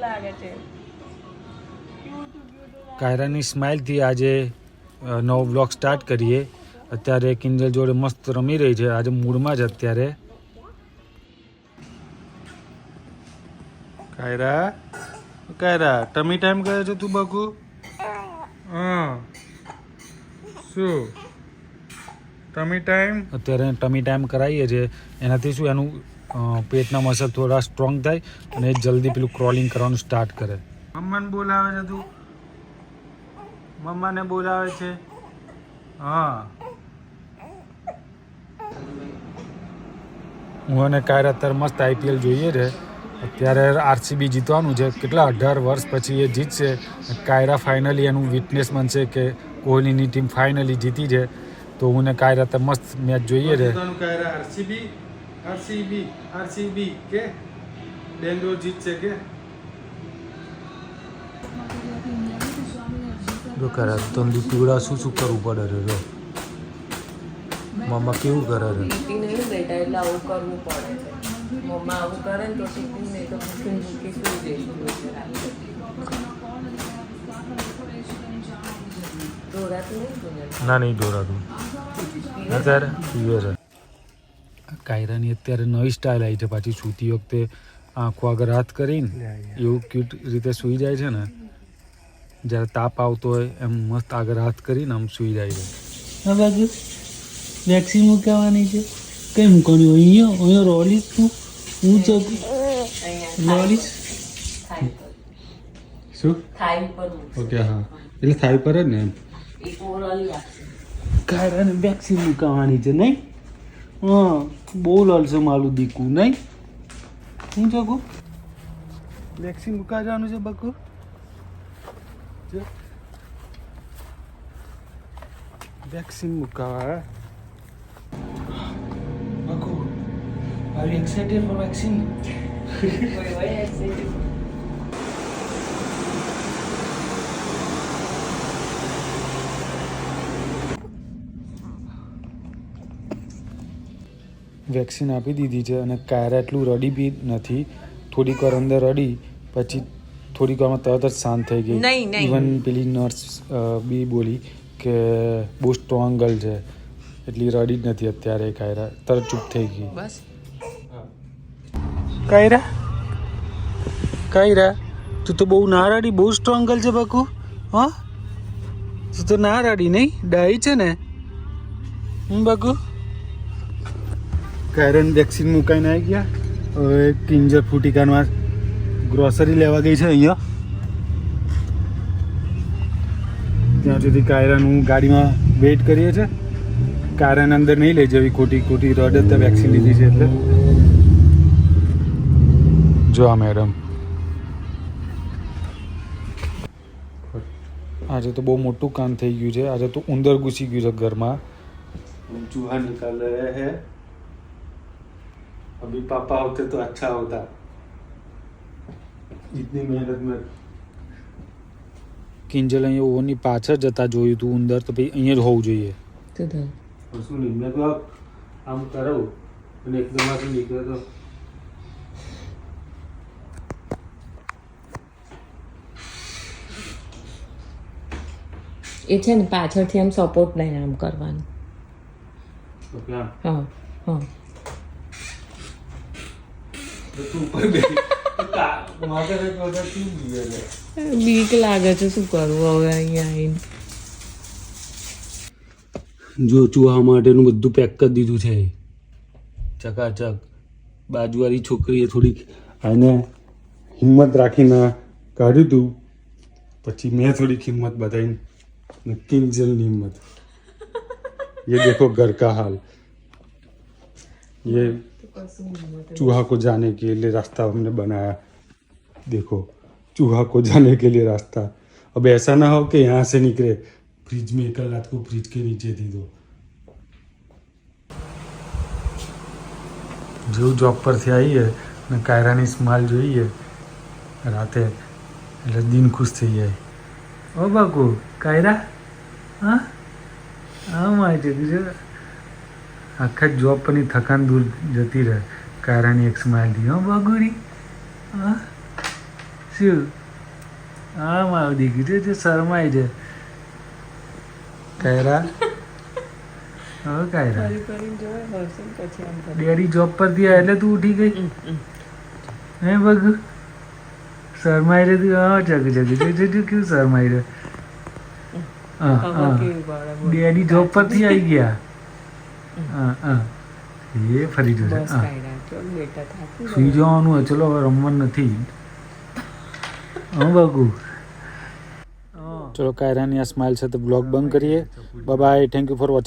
લાગે છે. કાયરાની સ્માઇલથી આજે નવો બ્લોગ સ્ટાર્ટ કરીએ. અત્યારે કિંજલ જોડે મસ્ત રમી રહી છે. આજે મૂડમાં જ અત્યારે. કાયરા? કાયરા ટમી ટાઈમ કરે છે તું બકુ? હા. શું? Tummy time? અત્યારે ટમી ટાઈમ કરાવીએ છીએ એનાથી શું એનું પેટના મસલ થોડા સ્ટ્રોંગ થાય અને જલ્દી પેલું ક્રોલિંગ કરવાનું સ્ટાર્ટ કરે. મમ્માને બોલાવે છે તું. મમ્માને બોલાવે છે. હા. હું અને કાયર અત્યારે મસ્ત આઈપીએલ જોઈએ છે. અત્યારે આરસીબી જીતવાનું છે. કેટલા અઢાર વર્ષ પછી એ જીતશે. કાયરા ફાઇનલી એનું વિટનેસ બનશે કે કોહલીની ટીમ ફાઇનલી જીતી છે. તો હું ને કાયરા અત્યારે મસ્ત મેચ જોઈએ છે. કાયરા આરસીબી આરસીબી કે બેંગ્લોર જીતશે કે? જો કરે તંદુ પીવડા શું શું કરવું પડે રે જો? મમ્મા કેવું કરે રે? નહીં બેટા એટલે આવું કરવું પડે છે. મમ્મા આવું કરે ને તો પીતી નહીં તો ભૂખી ભૂખી સુઈ જઈશું ના નહીં દોરાતું. અત્યારે પીવે છે. કાયરાની અત્યારે નવી સ્ટાઇલ આવી છે. પાછી સૂતી વખતે આંખો આગળ હાથ કરીને એવું ક્યુટ રીતે સૂઈ જાય છે ને જ્યારે તાપ આવતો હોય એમ મસ્ત આગળ હાથ કરીને આમ સૂઈ જાય છે. હા બાજુ વેક્સિન મૂકાવાની છે. કઈ મૂકવાની? અહીંયા અહીંયા રોલીસ તું? હું ચોક રોલીસ શું? થાય પર ઓકે હા. એટલે થાય પર જ ને એમ. એક ઓરલી આપશે કાયરાને વેક્સિન મૂકાવાની છે નહીં? બહુ લડશે મારું દીકું નહીં હું ચોકું વેક્સિન મૂકા જવાનું છે Baku vaccine મુકાવા Baku are you excited for vaccine vaccine આપી દીધી છે અને કાયરા એટલું રડી બી નથી. થોડીક વાર અંદર રડી પછી થોડીક વારમાં તરત જ શાંત થઈ ગઈ. ઇવન પેલી નર્સ બી બોલી કે બહુ સ્ટ્રોંગ ગર્લ છે. એટલી રડી જ નથી અત્યારે કાયરા. તરત ચૂપ થઈ ગઈ. બસ. કાયરા? કાયરા? તું તો બહુ ના રડી બહુ સ્ટ્રોંગ ગર્લ છે બકુ. હા? તું તો ના રડી નહીં? ડાઈ છે ને? હું બકુ? કાયરાને વેક્સિન મુકાઈને આવી ગયા. હવે કિંજર ફૂટિકાનમાં ગ્રોસરી લેવા ગઈ છે અહીંયા. ત્યાં સુધી કાયરાનું ગાડીમાં વેઇટ કરીએ છે કાયરાને અંદર નહીં લઈ જવી ખોટી ખોટી રડત વેક્સિન લીધી છે એટલે. જો આ મેડમ આજે તો બહુ મોટું કામ થઈ ગયું છે. આજે તો ઉંદર ઘૂસી ગયું છે ઘરમાં. ચૂહા નિકાલ રહ્યા હે अभी पापा होते तो अच्छा होता इतनी मेहनत में કિંજલ અહીંયા ઓવરની પાછળ જતા જોયું તું અંદર તો ભાઈ અહીંયા જ હોવું જોઈએ શું થયું શું નહીં મેં તો આમ કરાવું અને એકદમ આથી નીકળે તો એ છે ને પાછળથી આમ સપોર્ટ નહીં આમ કરવાનું તો ક્યાં હા હા બીક લાગે છે શું કરવું હવે અહીંયા આવીને જો ચૂહા માટેનું બધું પેક કરી દીધું છે ચકાચક બાજુવાળી છોકરીએ થોડીક આને હિંમત રાખીને કાઢ્યું તું પછી મેં થોડીક હિંમત બતાવી કિંજલની હિંમત ये देखो घर का हाल ये चूहा को जाने के लिए रास्ता हमने बनाया देखो चूहा को जाने के लिए रास्ता अब ऐसा ना हो कि यहाँ से निकले फ्रिज में कल रात को फ्रिज के नीचे थी तो જેવું જોબ પરથી આવીએ ને કાયરાની સ્માઇલ જોઈએ રાતે એટલે દિન ખુશ થઈ જાય ઓ બાકુ કાયરા હા આમ આવી જતી છે આખા જોબ પરની થકાન દૂર જતી રહે. કારાની એક સ્માઇલ દી હો બગુરી હા? શું? હા મારું દીકરી છે શરમાય છે. કાયરા? હવે કાયરા. ડેડી જોબ પરથી આવ્યા એટલે તું ઉઠી ગઈ. હે બગુ? શરમાઈ રે તું? હા જગ જગ જો જો જો કેવું શરમાઈ રે હા હા. ડેડી જોબ પરથી આવી ગયા? એ ફરી જશે સુઈ જવાનું ચલો હવે રમવાનું નથી હું બગુ ચલો કાયરાની આ સ્માઇલ સાથે બ્લોગ બંધ કરીએ bye thank you for watching